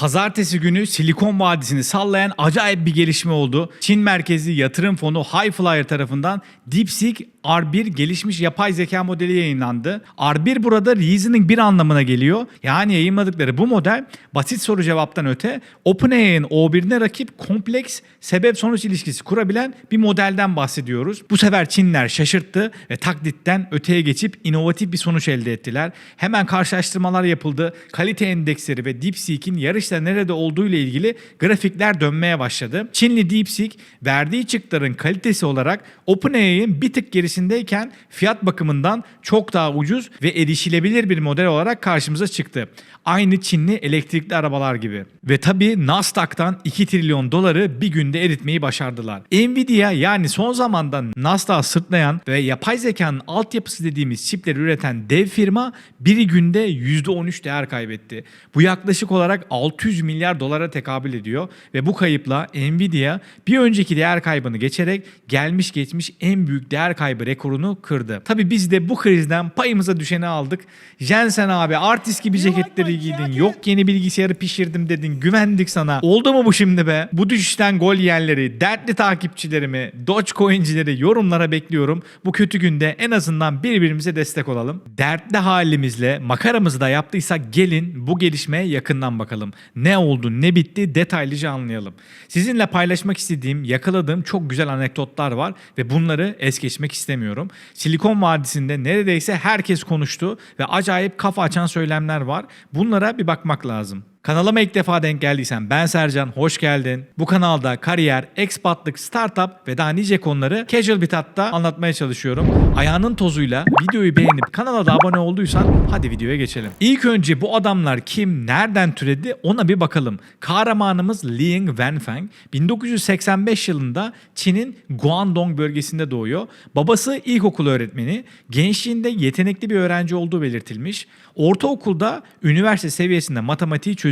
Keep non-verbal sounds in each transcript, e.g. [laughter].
Pazartesi günü Silikon Vadisi'ni sallayan acayip bir gelişme oldu. Çin merkezli yatırım fonu Highflyer tarafından DeepSeek R1 gelişmiş yapay zeka modeli yayınlandı. R1 burada reasoning bir anlamına geliyor. Yani yayınladıkları bu model basit soru cevaptan öte OpenAI'nin O1'ine rakip kompleks sebep sonuç ilişkisi kurabilen bir modelden bahsediyoruz. Bu sefer Çinler şaşırttı ve taklitten öteye geçip inovatif bir sonuç elde ettiler. Hemen karşılaştırmalar yapıldı. Kalite endeksleri ve DeepSeek'in yarışta nerede olduğu ile ilgili grafikler dönmeye başladı. Çinli DeepSeek verdiği çıktıların kalitesi olarak OpenAI'nin bir tık gerisindeyken fiyat bakımından çok daha ucuz ve erişilebilir bir model olarak karşımıza çıktı. Aynı Çinli elektrikli arabalar gibi. Ve tabii Nasdaq'tan 2 trilyon doları bir günde eritmeyi başardılar. Nvidia yani son zamanda Nasdaq'ı sırtlayan ve yapay zekanın altyapısı dediğimiz çipleri üreten dev firma bir günde %13 değer kaybetti. Bu yaklaşık olarak 600 milyar dolara tekabül ediyor ve bu kayıpla Nvidia bir önceki değer kaybını geçerek gelmiş geçmiş en büyük değer kaybı rekorunu kırdı. Tabii biz de bu krizden payımıza düşeni aldık. Jensen abi artist gibi ceketleri giydin. Yok yeni bilgisayarı pişirdim dedin. Güvendik sana. Oldu mu bu şimdi be? Bu düşüşten gol yiyenleri, dertli takipçilerimi, Dogecoin'cileri yorumlara bekliyorum. Bu kötü günde en azından birbirimize destek olalım. Dertli halimizle makaramızı da yaptıysak gelin bu gelişmeye yakından bakalım. Ne oldu, ne bitti detaylıca anlayalım. Sizinle paylaşmak istediğim, yakaladığım çok güzel anekdotlar var ve bunları es geçmek istemiyorum. Silikon Vadisi'nde neredeyse herkes konuştu ve acayip kafa açan söylemler var. Bunlara bir bakmak lazım. Kanalıma ilk defa denk geldiysen ben Sercan, hoş geldin. Bu kanalda kariyer, ekspatlık, startup ve daha nice konuları casual bir tatta anlatmaya çalışıyorum. Ayağının tozuyla videoyu beğenip kanala da abone olduysan hadi videoya geçelim. İlk önce bu adamlar kim, nereden türedi ona bir bakalım. Kahramanımız Liang Wenfeng 1985 yılında Çin'in Guangdong bölgesinde doğuyor. Babası ilkokul öğretmeni, gençliğinde yetenekli bir öğrenci olduğu belirtilmiş. Ortaokulda üniversite seviyesinde matematiği çözüyor.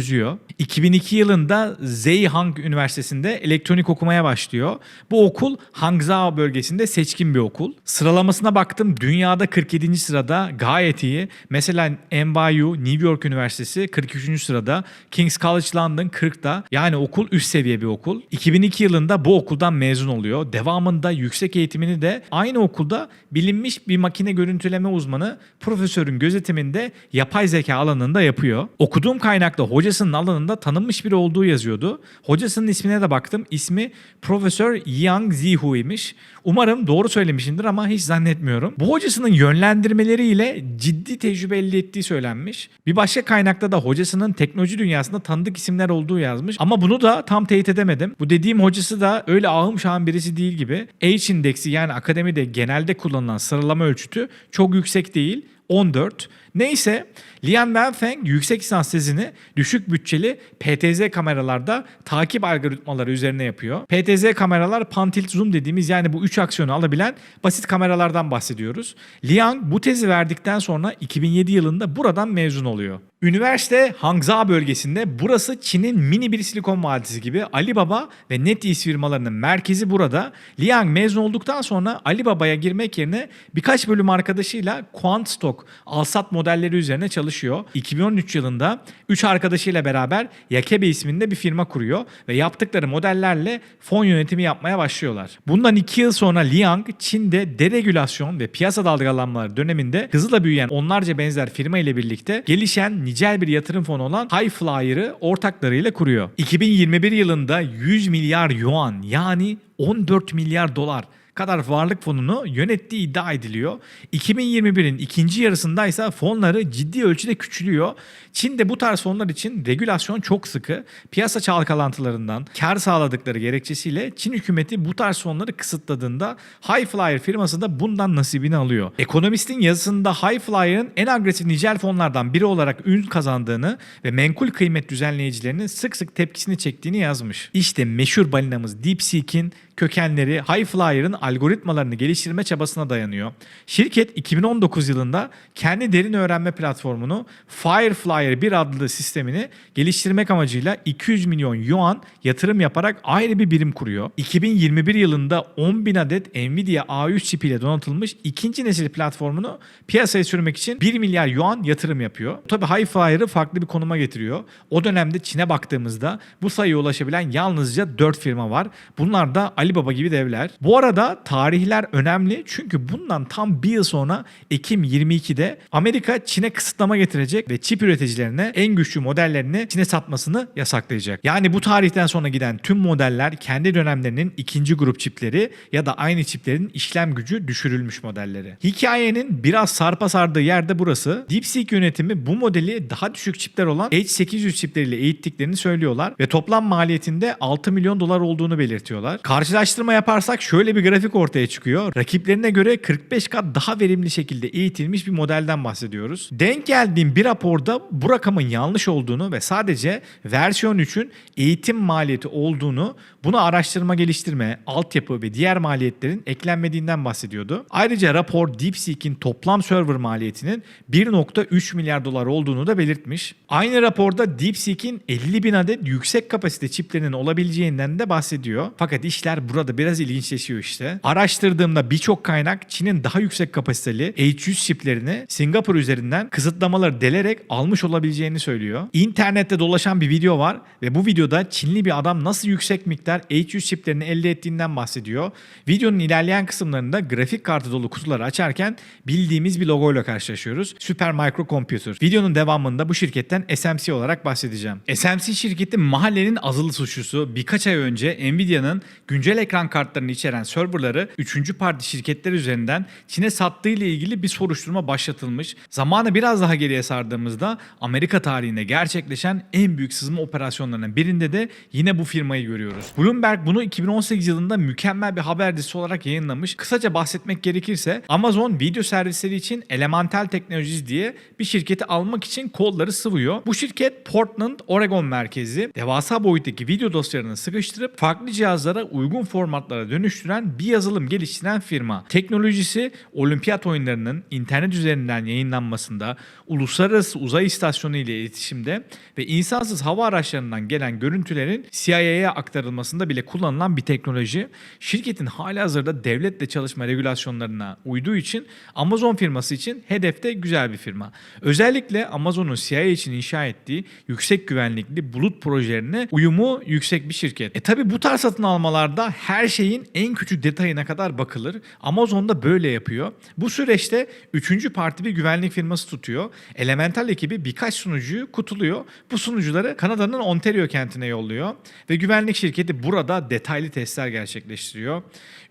2002 yılında Zhejiang Üniversitesi'nde elektronik okumaya başlıyor. Bu okul Hangzhou bölgesinde seçkin bir okul. Sıralamasına baktım dünyada 47. sırada gayet iyi. Mesela NYU New York Üniversitesi 43. sırada. King's College London 40'da. Yani okul üst seviye bir okul. 2002 yılında bu okuldan mezun oluyor. Devamında yüksek eğitimini de aynı okulda bilinmiş bir makine görüntüleme uzmanı profesörün gözetiminde yapay zeka alanında yapıyor. Okuduğum kaynakta hocasının alanında tanınmış biri olduğu yazıyordu. Hocasının ismine de baktım. İsmi Profesör Yang Zihu imiş. Umarım doğru söylemişimdir ama hiç zannetmiyorum. Bu hocasının yönlendirmeleriyle ciddi tecrübe elde ettiği söylenmiş. Bir başka kaynakta da hocasının teknoloji dünyasında tanıdık isimler olduğu yazmış. Ama bunu da tam teyit edemedim. Bu dediğim hocası da öyle ahım şahım birisi değil gibi. H indeksi yani akademide genelde kullanılan sıralama ölçütü çok yüksek değil. 14. Neyse Lian Wenfeng yüksek lisans tezini düşük bütçeli PTZ kameralarda takip algoritmaları üzerine yapıyor. PTZ kameralar pan tilt zoom dediğimiz yani bu üç aksiyonu alabilen basit kameralardan bahsediyoruz. Liang bu tezi verdikten sonra 2007 yılında buradan mezun oluyor. Üniversite Hangzhou bölgesinde burası Çin'in mini bir silikon vadisi gibi Alibaba ve NetEase firmalarının merkezi burada. Liang mezun olduktan sonra Alibaba'ya girmek yerine birkaç bölüm arkadaşıyla Quantstock alsat modelleri üzerine çalışıyor. 2013 yılında 3 arkadaşıyla beraber Yakebe isminde bir firma kuruyor ve yaptıkları modellerle fon yönetimi yapmaya başlıyorlar. Bundan 2 yıl sonra Liang Çin'de deregülasyon ve piyasa dalgalanmaları döneminde hızla büyüyen onlarca benzer firma ile birlikte gelişen nicel bir yatırım fonu olan Highflyer'ı ortaklarıyla kuruyor. 2021 yılında 100 milyar yuan yani 14 milyar dolar kadar varlık fonunu yönettiği iddia ediliyor. 2021'in ikinci yarısında ise fonları ciddi ölçüde küçülüyor. Çin'de bu tarz fonlar için regülasyon çok sıkı. Piyasa çalkalantılarından kar sağladıkları gerekçesiyle Çin hükümeti bu tarz fonları kısıtladığında Highflyer firması da bundan nasibini alıyor. Ekonomistin yazısında Highflyer'ın en agresif nicel fonlardan biri olarak ün kazandığını ve menkul kıymet düzenleyicilerinin sık sık tepkisini çektiğini yazmış. İşte meşhur balinamız DeepSeek'in kökenleri High Flyer'ın algoritmalarını geliştirme çabasına dayanıyor. Şirket 2019 yılında kendi derin öğrenme platformunu Fireflyer 1 adlı sistemini geliştirmek amacıyla 200 milyon yuan yatırım yaparak ayrı bir birim kuruyor. 2021 yılında 10 bin adet Nvidia A3 çipiyle donatılmış ikinci nesil platformunu piyasaya sürmek için 1 milyar yuan yatırım yapıyor. Tabi Highflyer'ı farklı bir konuma getiriyor. O dönemde Çin'e baktığımızda bu sayıya ulaşabilen yalnızca 4 firma var. Bunlar da Alibaba gibi devler. Bu arada tarihler önemli çünkü bundan tam bir yıl sonra Ekim 22'de Amerika Çin'e kısıtlama getirecek ve çip üreticilerine en güçlü modellerini Çin'e satmasını yasaklayacak. Yani bu tarihten sonra giden tüm modeller kendi dönemlerinin ikinci grup çipleri ya da aynı çiplerin işlem gücü düşürülmüş modelleri. Hikayenin biraz sarpa sardığı yerde burası. DeepSeek yönetimi bu modeli daha düşük çipler olan H800 çipleriyle eğittiklerini söylüyorlar ve toplam maliyetinde 6 milyon dolar olduğunu belirtiyorlar. Karşılaştırma yaparsak şöyle bir grafik ortaya çıkıyor. Rakiplerine göre 45 kat daha verimli şekilde eğitilmiş bir modelden bahsediyoruz. Denk geldiğim bir raporda bu rakamın yanlış olduğunu ve sadece versiyon 3'ün eğitim maliyeti olduğunu, buna araştırma geliştirme, altyapı ve diğer maliyetlerin eklenmediğinden bahsediyordu. Ayrıca rapor DeepSeek'in toplam server maliyetinin 1.3 milyar dolar olduğunu da belirtmiş. Aynı raporda DeepSeek'in 50 bin adet yüksek kapasite çiplerinin olabileceğinden de bahsediyor. Fakat işler burada biraz ilginçleşiyor işte. Araştırdığımda birçok kaynak Çin'in daha yüksek kapasiteli H100 çiplerini Singapur üzerinden kısıtlamaları delerek almış olabileceğini söylüyor. İnternette dolaşan bir video var ve bu videoda Çinli bir adam nasıl yüksek miktar H100 çiplerini elde ettiğinden bahsediyor. Videonun ilerleyen kısımlarında grafik kartı dolu kutuları açarken bildiğimiz bir logoyla karşılaşıyoruz. Super Micro Computer. Videonun devamında bu şirketten SMC olarak bahsedeceğim. SMC şirketi mahallenin azılı suçlusu birkaç ay önce Nvidia'nın güncel ekran kartlarını içeren serverları 3. parti şirketler üzerinden Çin'e sattığı ile ilgili bir soruşturma başlatılmış. Zamanı biraz daha geriye sardığımızda Amerika tarihinde gerçekleşen en büyük sızma operasyonlarının birinde de yine bu firmayı görüyoruz. Bloomberg bunu 2018 yılında mükemmel bir haber dizisi olarak yayınlamış. Kısaca bahsetmek gerekirse Amazon video servisleri için Elemental Technologies diye bir şirketi almak için kolları sıvıyor. Bu şirket Portland, Oregon merkezi devasa boyuttaki video dosyalarını sıkıştırıp farklı cihazlara uygun formatlara dönüştüren bir yazılım geliştiren firma. Teknolojisi olimpiyat oyunlarının internet üzerinden yayınlanmasında, uluslararası uzay istasyonu ile iletişimde ve insansız hava araçlarından gelen görüntülerin CIA'ya aktarılmasında bile kullanılan bir teknoloji. Şirketin halihazırda devletle çalışma regülasyonlarına uyduğu için Amazon firması için hedefte güzel bir firma. Özellikle Amazon'un CIA için inşa ettiği yüksek güvenlikli bulut projelerine uyumu yüksek bir şirket. E tabi bu tarz satın almalarda her şeyin en küçük detayına kadar bakılır. Amazon da böyle yapıyor. Bu süreçte üçüncü parti bir güvenlik firması tutuyor. Elemental ekibi birkaç sunucuyu kutuluyor. Bu sunucuları Kanada'nın Ontario kentine yolluyor ve güvenlik şirketi burada detaylı testler gerçekleştiriyor.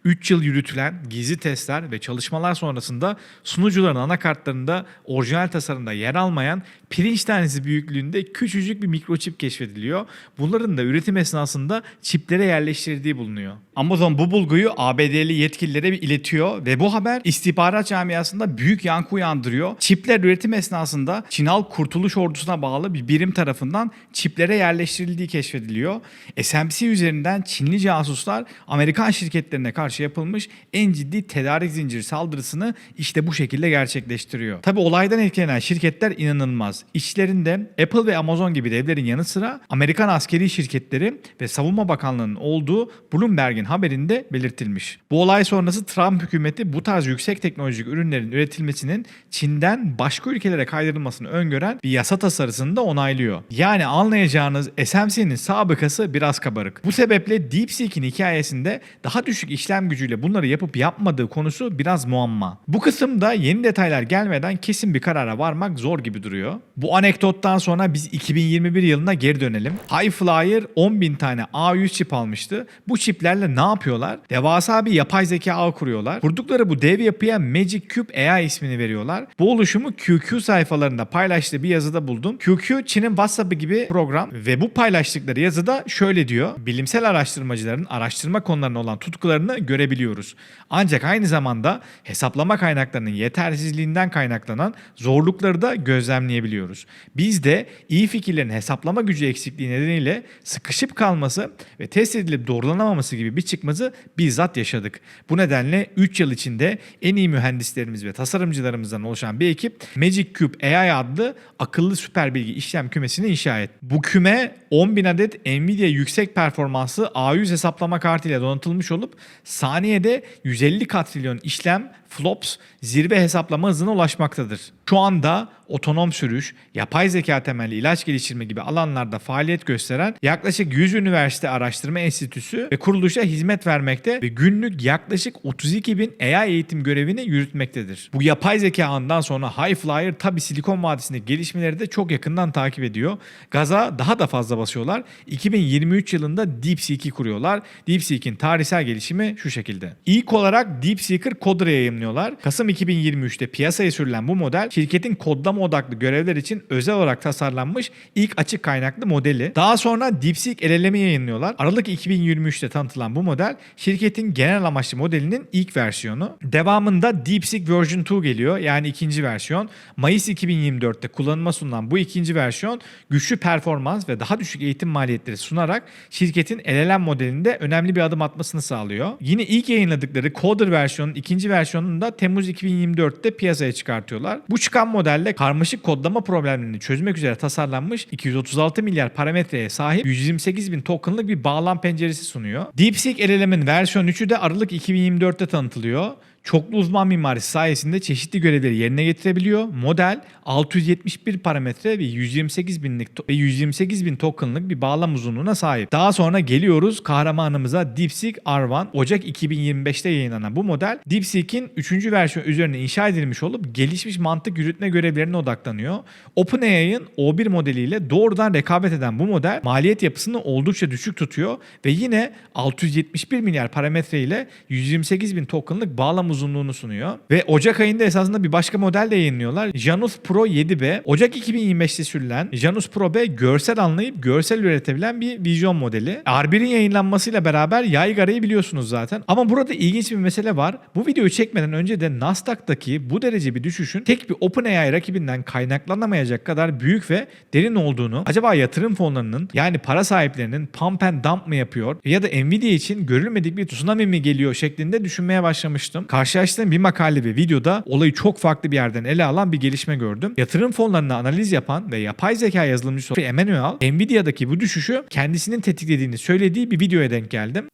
3 yıl yürütülen gizli testler ve çalışmalar sonrasında sunucuların anakartlarında orijinal tasarımda yer almayan pirinç tanesi büyüklüğünde küçücük bir mikroçip keşfediliyor. Bunların da üretim esnasında çiplere yerleştirildiği bulunuyor. Amazon bu bulguyu ABD'li yetkililere iletiyor ve bu haber istihbarat camiasında büyük yankı uyandırıyor. Çipler üretim esnasında Çin Halk Kurtuluş Ordusu'na bağlı bir birim tarafından çiplere yerleştirildiği keşfediliyor. SMC üzerinden Çinli casuslar Amerikan şirketlerine karşı yapılmış en ciddi tedarik zinciri saldırısını işte bu şekilde gerçekleştiriyor. Tabi olaydan etkilenen şirketler inanılmaz. İçlerinde Apple ve Amazon gibi devlerin yanı sıra Amerikan askeri şirketleri ve Savunma Bakanlığı'nın olduğu Bloomberg'in haberinde belirtilmiş. Bu olay sonrası Trump hükümeti bu tarz yüksek teknolojik ürünlerin üretilmesinin Çin'den başka ülkelere kaydırılmasını öngören bir yasa tasarısını da onaylıyor. Yani anlayacağınız SMC'nin sabıkası biraz kabarık. Bu sebeple DeepSeek'in hikayesinde daha düşük işlem gücüyle bunları yapıp yapmadığı konusu biraz muamma. Bu kısımda yeni detaylar gelmeden kesin bir karara varmak zor gibi duruyor. Bu anekdottan sonra biz 2021 yılına geri dönelim. Highflyer 10.000 tane A100 çip almıştı. Bu çiplerle ne yapıyorlar? Devasa bir yapay zeka ağı kuruyorlar. Kurdukları bu dev yapıya Magic Cube AI ismini veriyorlar. Bu oluşumu QQ sayfalarında paylaştığı bir yazıda buldum. QQ Çin'in WhatsApp'ı gibi program ve bu paylaştıkları yazıda şöyle diyor. Bilimsel araştırmacıların araştırma konularına olan tutkularını görebiliyoruz. Ancak aynı zamanda hesaplama kaynaklarının yetersizliğinden kaynaklanan zorlukları da gözlemleyebiliyoruz. Biz de iyi fikirlerin hesaplama gücü eksikliği nedeniyle sıkışıp kalması ve test edilip doğrulanamaması gibi bir çıkmazı bizzat yaşadık. Bu nedenle 3 yıl içinde en iyi mühendislerimiz ve tasarımcılarımızdan oluşan bir ekip Magic Cube AI adlı akıllı süper bilgi işlem kümesini inşa etti. Bu küme 10.000 adet Nvidia yüksek performanslı A100 hesaplama kartıyla donatılmış olup saniyede 150 katrilyon işlem flops zirve hesaplama hızına ulaşmaktadır. Şu anda otonom sürüş, yapay zeka temelli ilaç geliştirme gibi alanlarda faaliyet gösteren yaklaşık 100 üniversite araştırma enstitüsü ve kuruluşa hizmet vermekte ve günlük yaklaşık 32 bin AI eğitim görevini yürütmektedir. Bu yapay zeka ağından sonra High Flyer tabi Silikon Vadisi'ndeki gelişmeleri de çok yakından takip ediyor. Gaza daha da fazla basıyorlar. 2023 yılında DeepSeek'i kuruyorlar. DeepSeek'in tarihsel gelişimi şu şekilde. İlk olarak DeepSeeker Coder'ı yayınlıyorlar. Kasım 2023'te piyasaya sürülen bu model şirketin kodlama odaklı görevler için özel olarak tasarlanmış ilk açık kaynaklı modeli. Daha sonra DeepSeek LLM'i yayınlıyorlar. Aralık 2023'te tanıtılan bu model şirketin genel amaçlı modelinin ilk versiyonu. Devamında DeepSeek Version 2 geliyor yani ikinci versiyon. Mayıs 2024'te kullanıma sunulan bu ikinci versiyon güçlü performans ve daha düşük eğitim maliyetleri sunarak şirketin LLM modelinde önemli bir adım atmasını sağlıyor. Yine ilk yayınladıkları Coder versiyonun ikinci versiyonunu da Temmuz 2024'te piyasaya çıkartıyorlar. Bu çıkan modelle karmaşık kodlama problemlerini çözmek üzere tasarlanmış 236 milyar parametreye sahip 128 bin tokenlık bir bağlam penceresi sunuyor. DeepSeek LLM'in versiyon 3'ü de Aralık 2024'te tanıtılıyor. Çoklu uzman mimarisi sayesinde çeşitli görevleri yerine getirebiliyor. Model 671 parametre ve 128 binlik ve 128 bin tokenlık bir bağlam uzunluğuna sahip. Daha sonra geliyoruz kahramanımıza DeepSeek R1. Ocak 2025'te yayınlanan bu model DeepSeek'in 3. versiyon üzerine inşa edilmiş olup gelişmiş mantık yürütme görevlerine odaklanıyor. OpenAI'ın O1 modeliyle doğrudan rekabet eden bu model maliyet yapısını oldukça düşük tutuyor ve yine 671 milyar parametre ile 128 bin tokenlık bağlam uzunluğunu sunuyor. Ve Ocak ayında esasında bir başka model de yayınlıyorlar. Janus Pro 7B. Ocak 2025'te sürülen Janus Pro B görsel anlayıp görsel üretebilen bir vizyon modeli. R1'in yayınlanmasıyla beraber yaygarayı biliyorsunuz zaten. Ama burada ilginç bir mesele var. Bu videoyu çekmeden önce de Nasdaq'taki bu derece bir düşüşün tek bir OpenAI rakibinden kaynaklanamayacak kadar büyük ve derin olduğunu acaba yatırım fonlarının yani para sahiplerinin pump and dump mı yapıyor ya da Nvidia için görülmedik bir tsunami mi geliyor şeklinde düşünmeye başlamıştım. Karşılaştığım bir makale ve videoda olayı çok farklı bir yerden ele alan bir gelişme gördüm. Yatırım fonlarını analiz yapan ve yapay zeka yazılımcısı Emmanuel, Nvidia'daki bu düşüşü kendisinin tetiklediğini söylediği bir videoya denk geldim.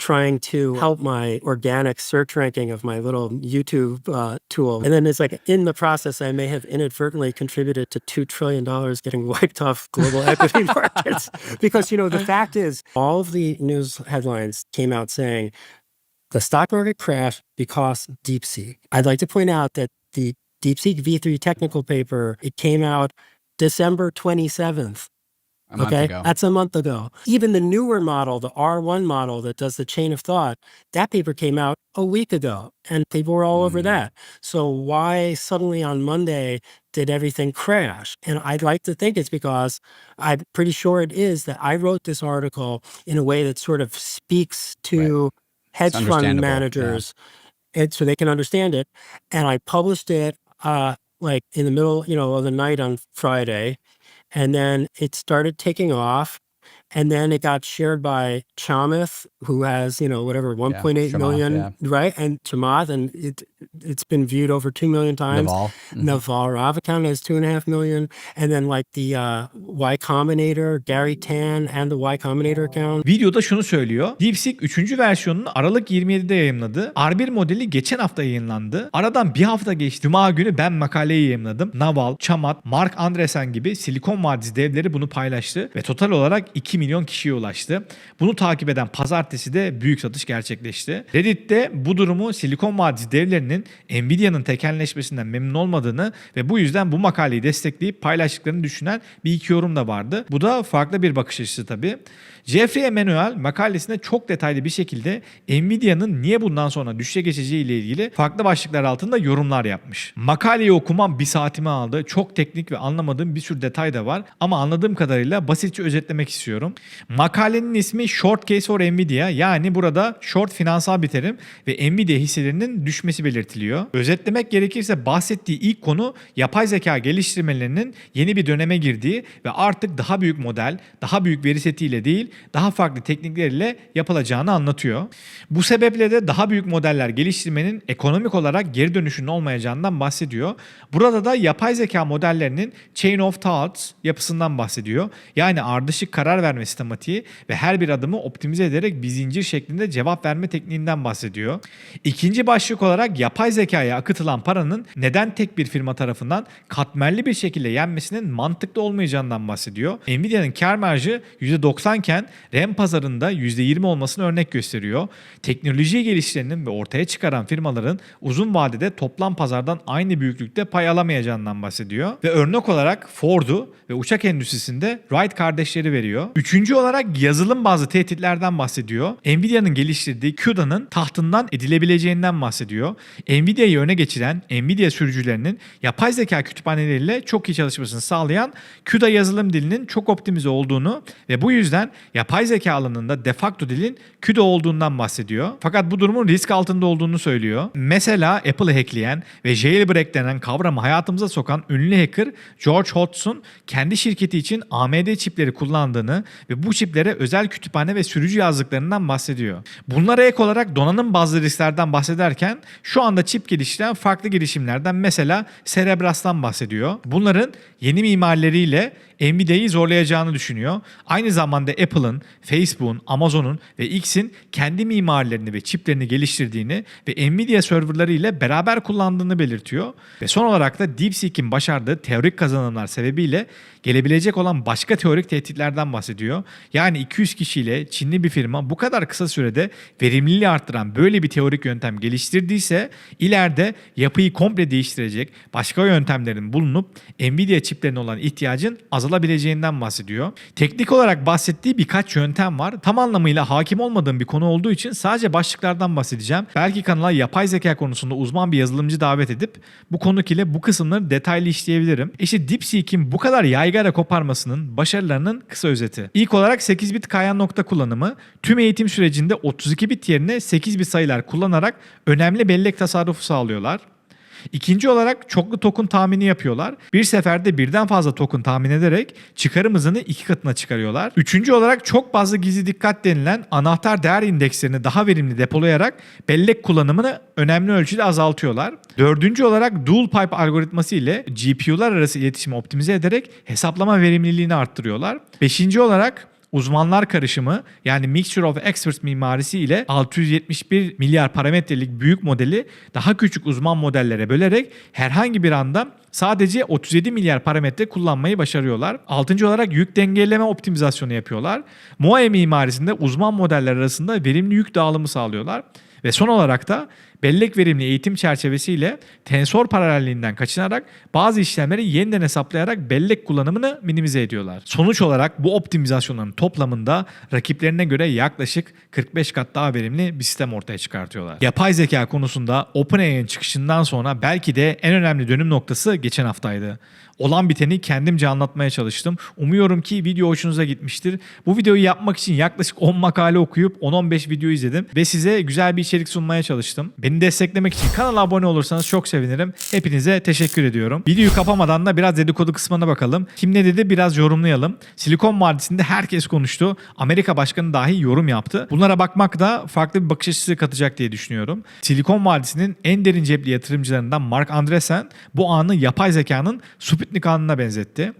trying to help my organic search ranking of my little YouTube uh, tool. And then it's like in the process, I may have inadvertently contributed to $2 trillion getting wiped off global equity [laughs] markets. Because, you know, the fact is, all of the news headlines came out saying the stock market crashed because DeepSeek. I'd like to point out that the DeepSeek V3 technical paper, it came out December 27th. a month okay, ago. that's a month ago. Even the newer model, the R1 model that does the chain of thought, that paper came out a week ago and people were all over Mm. that. So why suddenly on Monday did everything crash? And I'd like to think it's because I'm pretty sure it is that I wrote this article in a way that sort of speaks to hedge fund understandable, yeah. managers and so they can understand it. And I published it uh, like in the middle, you know, of the night on Friday and then it started taking off and then it got shared by Chamath who has you know whatever 1.8 Chamath, million, yeah. right and Chamath and it it's been viewed over 2 million times Naval. Mhm. Naval Ravikant has two and a half million and then like the uh, Y Combinator Gary Tan and the Y Combinator account Videoda şunu söylüyor. DeepSeek 3. versiyonunu Aralık 27'de yayınladı. R1 modeli geçen hafta yayınlandı. Aradan bir hafta geçti. Cuma günü ben makaleyi yayınladım. Naval, Çamat, Mark Andresen gibi Silikon Vadisi devleri bunu paylaştı ve total olarak 2 milyon kişiye ulaştı. Bunu takip eden pazartesi de büyük satış gerçekleşti. Reddit'te bu durumu Silikon Vadisi devlerinin Nvidia'nın tekelleşmesinden memnun olmadığını ve bu yüzden bu makaleyi destekleyip paylaştıklarını düşünen bir iki yorum da vardı. Bu da farklı bir bakış açısı tabii. Jeffrey Emanuel makalesinde çok detaylı bir şekilde Nvidia'nın niye bundan sonra düşüşe geçeceği ile ilgili farklı başlıklar altında yorumlar yapmış. Makaleyi okumam bir saatimi aldı. Çok teknik ve anlamadığım bir sürü detay da var ama anladığım kadarıyla basitçe özetlemek istiyorum. Makalenin ismi Short Case for Nvidia yani burada short finansal bir terim ve Nvidia hisselerinin düşmesi belirtiliyor. Özetlemek gerekirse bahsettiği ilk konu yapay zeka geliştirmelerinin yeni bir döneme girdiği ve artık daha büyük model, daha büyük veri setiyle değil daha farklı tekniklerle yapılacağını anlatıyor. Bu sebeple de daha büyük modeller geliştirmenin ekonomik olarak geri dönüşünün olmayacağından bahsediyor. Burada da yapay zeka modellerinin chain of thoughts yapısından bahsediyor. Yani ardışık karar verme sistematiği ve her bir adımı optimize ederek bir zincir şeklinde cevap verme tekniğinden bahsediyor. İkinci başlık olarak yapay zekaya akıtılan paranın neden tek bir firma tarafından katmerli bir şekilde yenmesinin mantıklı olmayacağından bahsediyor. Nvidia'nın kar marjı %90 iken RAM pazarında %20 olmasını örnek gösteriyor. Teknoloji gelişlerinin ve ortaya çıkaran firmaların uzun vadede toplam pazardan aynı büyüklükte pay alamayacağından bahsediyor. Ve örnek olarak Ford'u ve uçak endüstrisinde Wright kardeşleri veriyor. Üçüncü olarak yazılım bazı tehditlerden bahsediyor. Nvidia'nın geliştirdiği CUDA'nın tahtından edilebileceğinden bahsediyor. Nvidia'yı öne geçiren Nvidia sürücülerinin yapay zeka kütüphaneleriyle çok iyi çalışmasını sağlayan CUDA yazılım dilinin çok optimize olduğunu ve bu yüzden yapay zeka alanında de facto dilin CUDA olduğundan bahsediyor. Fakat bu durumun risk altında olduğunu söylüyor. Mesela Apple'ı hackleyen ve jailbreak denen kavramı hayatımıza sokan ünlü hacker George Hodgson kendi şirketi için AMD çipleri kullandığını ve bu çiplere özel kütüphane ve sürücü yazdıklarından bahsediyor. Bunlara ek olarak donanım bazlı risklerden bahsederken şu anda çip geliştiren farklı girişimlerden mesela Cerebras'tan bahsediyor. Bunların yeni mimarleriyle Nvidia'yı zorlayacağını düşünüyor. Aynı zamanda Apple'ın, Facebook'un, Amazon'un ve X'in kendi mimarlerini ve çiplerini geliştirdiğini ve Nvidia serverları ile beraber kullandığını belirtiyor. Ve son olarak da DeepSeek'in başardığı teorik kazanımlar sebebiyle gelebilecek olan başka teorik tehditlerden bahsediyor. Yani 200 kişiyle Çinli bir firma bu kadar kısa sürede verimliliği arttıran böyle bir teorik yöntem geliştirdiyse ileride yapıyı komple değiştirecek başka yöntemlerin bulunup Nvidia çiplerine olan ihtiyacın azalabileceğinden bahsediyor. Teknik olarak bahsettiği birkaç yöntem var. Tam anlamıyla hakim olmadığım bir konu olduğu için sadece başlıklardan bahsedeceğim. Belki kanala yapay zeka konusunda uzman bir yazılımcı davet edip bu konuk ile bu kısımları detaylı işleyebilirim. İşte DeepSeek'in bu kadar yaygara koparmasının başarılarının kısa özeti. İlk olarak 8 bit kayan nokta kullanımı tüm eğitim sürecinde 32 bit yerine 8 bit sayılar kullanarak önemli bellek tasarrufu sağlıyorlar. İkinci olarak çoklu token tahmini yapıyorlar. Bir seferde birden fazla token tahmin ederek çıkarım hızını iki katına çıkarıyorlar. Üçüncü olarak çok fazla gizli dikkat denilen anahtar değer indekslerini daha verimli depolayarak bellek kullanımını önemli ölçüde azaltıyorlar. Dördüncü olarak dual pipe algoritması ile GPU'lar arası iletişimi optimize ederek hesaplama verimliliğini arttırıyorlar. Beşinci olarak Uzmanlar karışımı yani Mixture of Experts mimarisi ile 671 milyar parametrelik büyük modeli daha küçük uzman modellere bölerek herhangi bir anda sadece 37 milyar parametre kullanmayı başarıyorlar. Altıncı olarak yük dengeleme optimizasyonu yapıyorlar. MOE mimarisinde uzman modeller arasında verimli yük dağılımı sağlıyorlar. Ve son olarak da bellek verimli eğitim çerçevesiyle tensor paralelliğinden kaçınarak bazı işlemleri yeniden hesaplayarak bellek kullanımını minimize ediyorlar. Sonuç olarak bu optimizasyonların toplamında rakiplerine göre yaklaşık 45 kat daha verimli bir sistem ortaya çıkartıyorlar. Yapay zeka konusunda OpenAI'nin çıkışından sonra belki de en önemli dönüm noktası geçen haftaydı. Olan biteni kendimce anlatmaya çalıştım. Umuyorum ki video hoşunuza gitmiştir. Bu videoyu yapmak için yaklaşık 10 makale okuyup 10-15 video izledim ve size güzel bir içerik sunmaya çalıştım. Beni desteklemek için kanala abone olursanız çok sevinirim. Hepinize teşekkür ediyorum. Videoyu kapamadan da biraz dedikodu kısmına bakalım. Kim ne dedi biraz yorumlayalım. Silikon Vadisi'nde herkes konuştu. Amerika Başkanı dahi yorum yaptı. Bunlara bakmak da farklı bir bakış açısı katacak diye düşünüyorum. Silikon Vadisi'nin en derin cepli yatırımcılarından Mark Andreessen bu anı yapay zekanın Sputnik anına benzetti.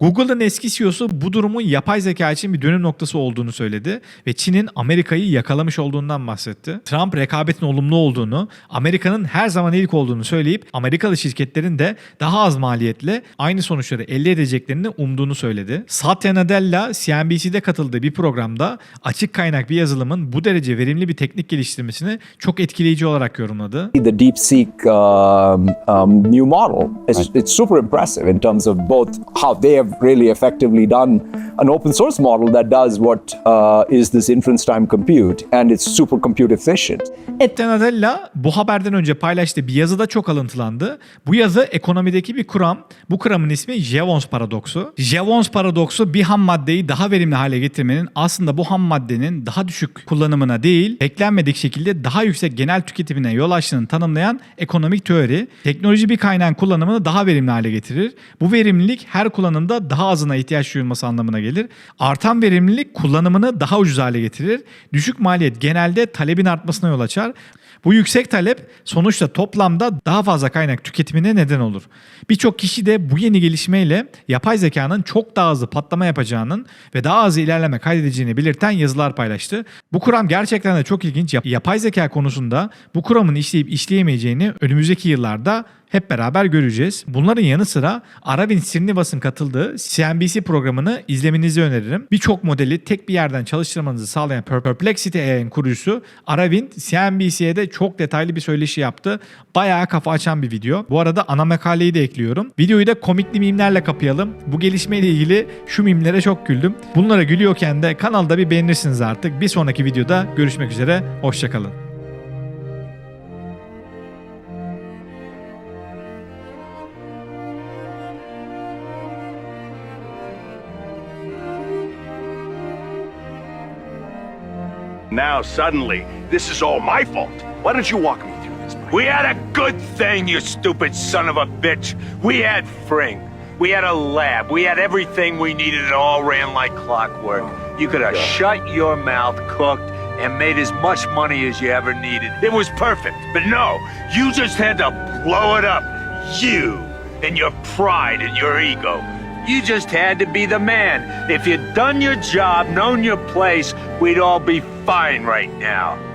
Google'ın eski CEO'su bu durumun yapay zeka için bir dönüm noktası olduğunu söyledi ve Çin'in Amerika'yı yakalamış olduğundan bahsetti. Trump rekabetin olumlu olduğunu, Amerika'nın her zaman ilk olduğunu söyleyip Amerikalı şirketlerin de daha az maliyetle aynı sonuçları elde edeceklerini umduğunu söyledi. Satya Nadella CNBC'de katıldığı bir programda açık kaynak bir yazılımın bu derece verimli bir teknik geliştirmesini çok etkileyici olarak yorumladı. the DeepSeek um, um, new model. It's, it's super impressive in terms of both how they have really effectively done an open source model that does what uh, is this inference time compute, and it's super compute efficient. Satya Nadella da bu haberden önce paylaştığı bir yazıda çok alıntılandı. Bu yazı ekonomideki bir kuram. Bu kuramın ismi Jevons paradoksu. Jevons paradoksu bir ham maddeyi daha verimli hale getirmenin aslında bu ham maddenin daha düşük kullanımına değil, beklenmedik şekilde daha yüksek genel tüketimine yol açtığını tanımlayan ekonomik teori. Teknoloji bir kaynağın kullanımını daha verimli hale getirir. Bu verimlilik her kullanımda daha azına ihtiyaç duyulması anlamına gelir. Artan verimlilik kullanımını daha ucuz hale getirir. Düşük maliyet genelde talebin artmasına yol açar. Bu yüksek talep sonuçta toplamda daha fazla kaynak tüketimine neden olur. Birçok kişi de bu yeni gelişmeyle yapay zekanın çok daha hızlı patlama yapacağının ve daha hızlı ilerleme kaydedeceğini belirten yazılar paylaştı. Bu kuram gerçekten de çok ilginç. Yap- Yapay zeka konusunda bu kuramın işleyip işleyemeyeceğini önümüzdeki yıllarda hep beraber göreceğiz. Bunların yanı sıra Aravind Srinivas'ın katıldığı CNBC programını izlemenizi öneririm. Birçok modeli tek bir yerden çalıştırmanızı sağlayan Per- Perplexity AI'nin kurucusu Aravind CNBC'ye de çok detaylı bir söyleşi yaptı. Bayağı kafa açan bir video. Bu arada ana makaleyi de ekliyorum. Videoyu da komikli mimlerle kapayalım. Bu gelişmeyle ilgili şu mimlere çok güldüm. Bunlara gülüyorken de kanalda bir beğenirsiniz artık. Bir sonraki videoda görüşmek üzere. Hoşçakalın. Now, suddenly, this is all my fault. Why don't you walk me through this? Mike? We had a good thing, you stupid son of a bitch. We had Fring. We had a lab. We had everything we needed. It all ran like clockwork. Oh, you could have shut your mouth, cooked, and made as much money as you ever needed. It was perfect. But no, you just had to blow it up. You and your pride and your ego. You just had to be the man. If you'd done your job, known your place, we'd all be fine right now.